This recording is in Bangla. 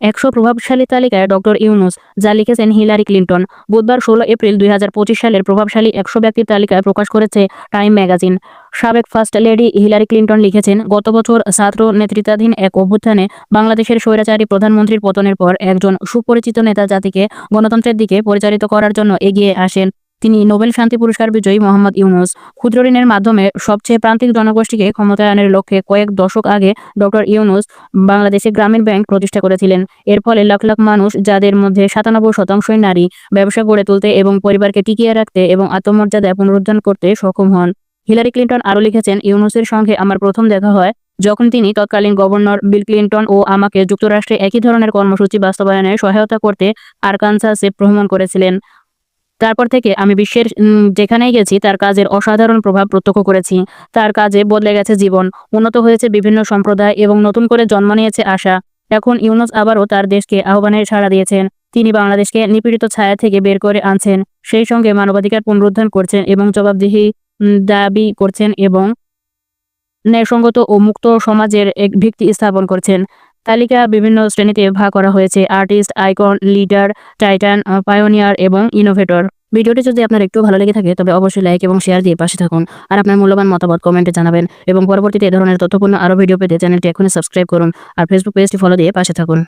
একশো প্রভাবশালী তালিকায় ডক্টর ইউনুস, যা লিখেছেন হিলারি ক্লিন্টন। বুধবার ষোলো এপ্রিল দুই হাজার পঁচিশ সালের প্রভাবশালী একশো ব্যক্তির তালিকায় প্রকাশ করেছে টাইম ম্যাগাজিন। সাবেক ফার্স্ট লেডি হিলারি ক্লিন্টন লিখেছেন, গত বছর ছাত্র নেতৃত্বাধীন এক অভ্যুত্থানে বাংলাদেশের স্বৈরাচারী প্রধানমন্ত্রীর পতনের পর একজন সুপরিচিত নেতা জাতিকে গণতন্ত্রের দিকে পরিচালিত করার জন্য এগিয়ে আসেন। তিনি নোবেল শান্তি পুরস্কার বিজয়ী মোহাম্মদ ইউনুস। ক্ষুদ্র ঋণের মাধ্যমে সবচেয়ে প্রান্তিক জনগোষ্ঠীকে ক্ষমতায়নের লক্ষ্যে কয়েক দশক আগে ডক্টর ইউনুস বাংলাদেশে গ্রামীণ ব্যাংক প্রতিষ্ঠা করেছিলেন। এর ফলে লাখ লাখ মানুষ, যাদের মধ্যে সাতানব্বই শতাংশই নারী, ব্যবসা গড়ে তুলতে এবং পরিবারকে টিকিয়ে রাখতে এবং আত্মমর্যাদা পুনরুদ্ধার করতে সক্ষম হন। হিলারি ক্লিন্টন আরও লিখেছেন, ইউনুসের সঙ্গে আমার প্রথম দেখা হয় যখন তিনি তৎকালীন গভর্নর বিল ক্লিন্টন ও আমাকে যুক্তরাষ্ট্রে একই ধরনের কর্মসূচি বাস্তবায়নে সহায়তা করতে আরকানসাসে ভ্রমণ করেছিলেন। তারপর থেকে আমি বিশ্বের যেখানেই গেছি, তার কাজের অসাধারণ প্রভাব প্রত্যক্ষ করেছি। তার কাজে বদলে গেছে জীবন, উন্নত হয়েছে বিভিন্ন সম্প্রদায় এবং নতুন করে জন্ম নিয়েছে আশা। এখন ইউনুস আবারও তার দেশকে আহ্বানের সাড়া দিয়েছেন। তিনি বাংলাদেশকে নিপীড়িত ছায়া থেকে বের করে আনছেন। সেই সঙ্গে মানবাধিকার পুনরুদ্ধার করছেন এবং জবাবদিহি দাবি করছেন এবং ন্যায়সঙ্গত ও মুক্ত সমাজের এক ভিত্তি স্থাপন করছেন। তালিকা বিভিন্ন শ্রেণীতে ভাগ করা হয়েছে। Artist, icon, leader, titan pioneer এবং ইনোভেটর। ভিডিওটি যদি আপনার একটু ভালো লেগে থাকে, তবে অবশ্যই লাইক এবং শেয়ার দিয়ে পাশে থাকুন। আর আপনার মূল্যবান মতামত কমেন্টে জানাবেন এবং পরবর্তীতে এ ধরনের তথ্যপূর্ণ আরও ভিডিও পেতে চ্যানেলটি এখনই সাবস্ক্রাইব করুন। আর ফেসবুক পেজটি ফলো দিয়ে পাশে থাকুন।